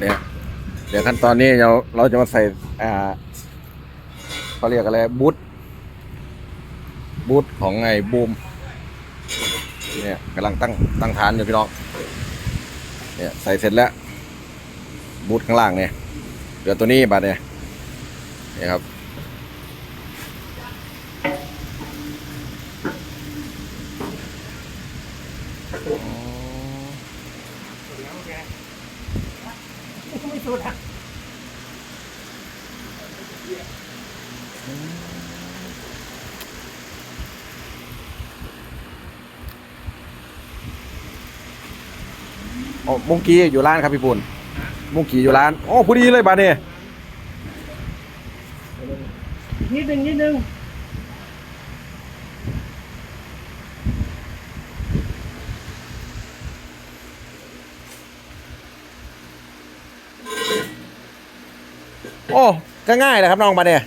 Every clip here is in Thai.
เนี่ยเดี๋ยวขั้นตอนนี้เราเราจะมาใส่อ่าเขาเรียกอะไรบูทบูทของไอ้บูมเนี่ยกำลังตั้งตั้งฐานอยู่พี่น้องเนี่ยใส่เสร็จแล้วบูทข้างล่างเนี่ยเหลือตัวนี้บัดเนี่ยนี่ครับ สุดอะอ๋อมุงกี้อยู่ร้านครับพี่ปุ่นมุงกี้อยู่ร้าน โอ้พอดีเลยบัดเนี่ยนิดนึงนิดนึง โอ้ก็ง่ายเลยครับน้องบัดเนี่ย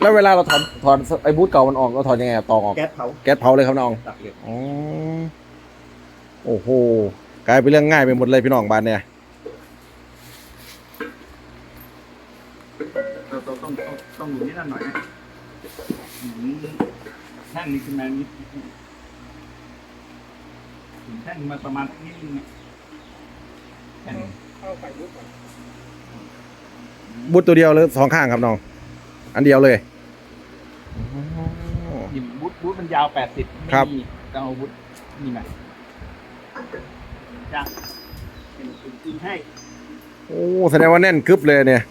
แล้วเวลาเราถอนถอนไอ้บูทเก่ามันออกเราถอนยังไงอะตอกออกแก๊สเผาแก๊สเผาเลยครับน้องตักเหล็กอ๋อโอ้โหกลายเป็นเรื่องง่ายไปหมดเลยพี่น้องบ้านเนี่ยเราต้องต้องต้องต้องหมุนนิดหน่อยนะหมุนแท่งนี้ขึ้นมานิด ถึงแท่งมาประมาณนิดนึงนะแท่งบูทตัวเดียวหรือสองข้างครับน้อง อันเดียวเลยอ๋อยิมบูทบูทมันยาวแปดสิบครับต้องเอาบูทนี่มาจ้ะเป็นเป็นจริงให้ โอ้แสดงว่าแน่นกึบเลยเนี่ย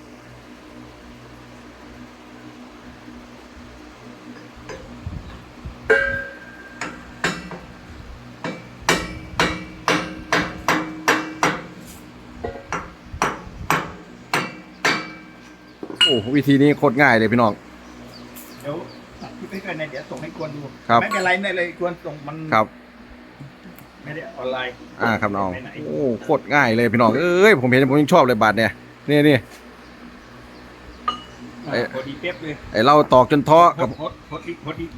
อ้วิธีนี้โคตรง่ายเลยพี่น้อง เดี๋ยวตัดคลิปให้กันนะเดี๋ยวส่งให้กวนดู ครับ ไม่เป็นไรไม่เลยกวนส่งมันครับ ไม่ได้ออนไลน์อ่าครับน้องไปไหนโอ้โคตรง่ายเลยพี่น้องเอ้ยผมเห็นผมยังชอบเลยบาทเนี่ยนี่นี่ เอ๊ะ พอดีเป๊ะเลยไอเราตอกจนท้อพกับดพดอีกพดอีก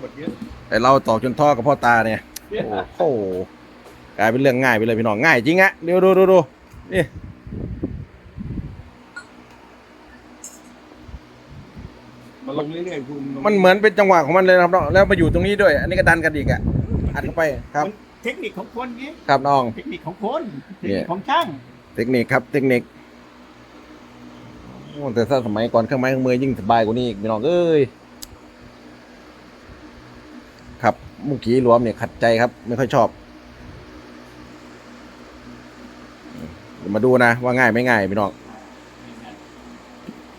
พดเยอะไอเราตอกจนท้อกับพ่อตาเนี่ย โอ้โหกลายเป็นเรื่องง่ายไปเลยพี่น้องง่ายจริงอะเดี๋ยวดูดูดูนี่ มาลงเรื่อยๆคุณลงมันเหมือนเป็นจังหวะของมันเลยนะครับน้องแล้วมาอยู่ตรงนี้ด้วย อันนี้ก็ดันกันอีกอะอัดเข้าไปครับ มันเทคนิคของคนไงครับน้อง เทคนิคของคนเทคเนี่นิยคของช่าง เทคนิคครับเทคนิคโอ้แต่ถ้าสมัยก่อนเครื่องไม้เครื่องมือยิ่งสบายกว่านี้อีกพี่น้องเอ้ยครับเมื่อกี้รวมเนี่ยขัดใจครับ ไม่ค่อยชอบเดี๋ยวมาดูนะว่าง่ายไม่ง่ายพี่น้อง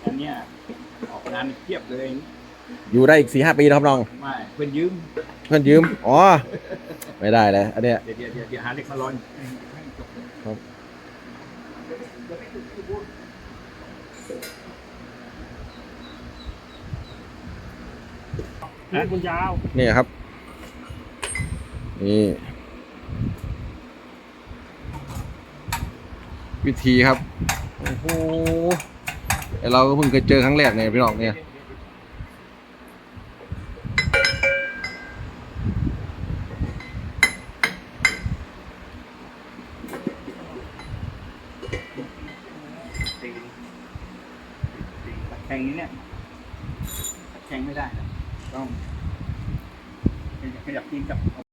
อันเนี้ย ออกงานเทียบเลยอยู่ได้อีกสี่ห้าปีนะครับน้อง ไม่เพื่อนยืมเพื่อนยืม อ๋อ ไม่ได้เลยอันเนี้ย เดี๋ยวเดี๋ยวเดี๋ยวเดี๋ยวหาเด็กมาลอยให้จบเลยครับ นะคุณยาว นี่ครับ นี่ วิธีครับ โอ้โหไอ้ เราก็เพิ่งเคยเจอครั้งแรกเนี่ยพี่น้องเนี่ยตีตีตะแคงนี้เนี่ยตะแคงไม่ได้นะต้องขยับตีนกับ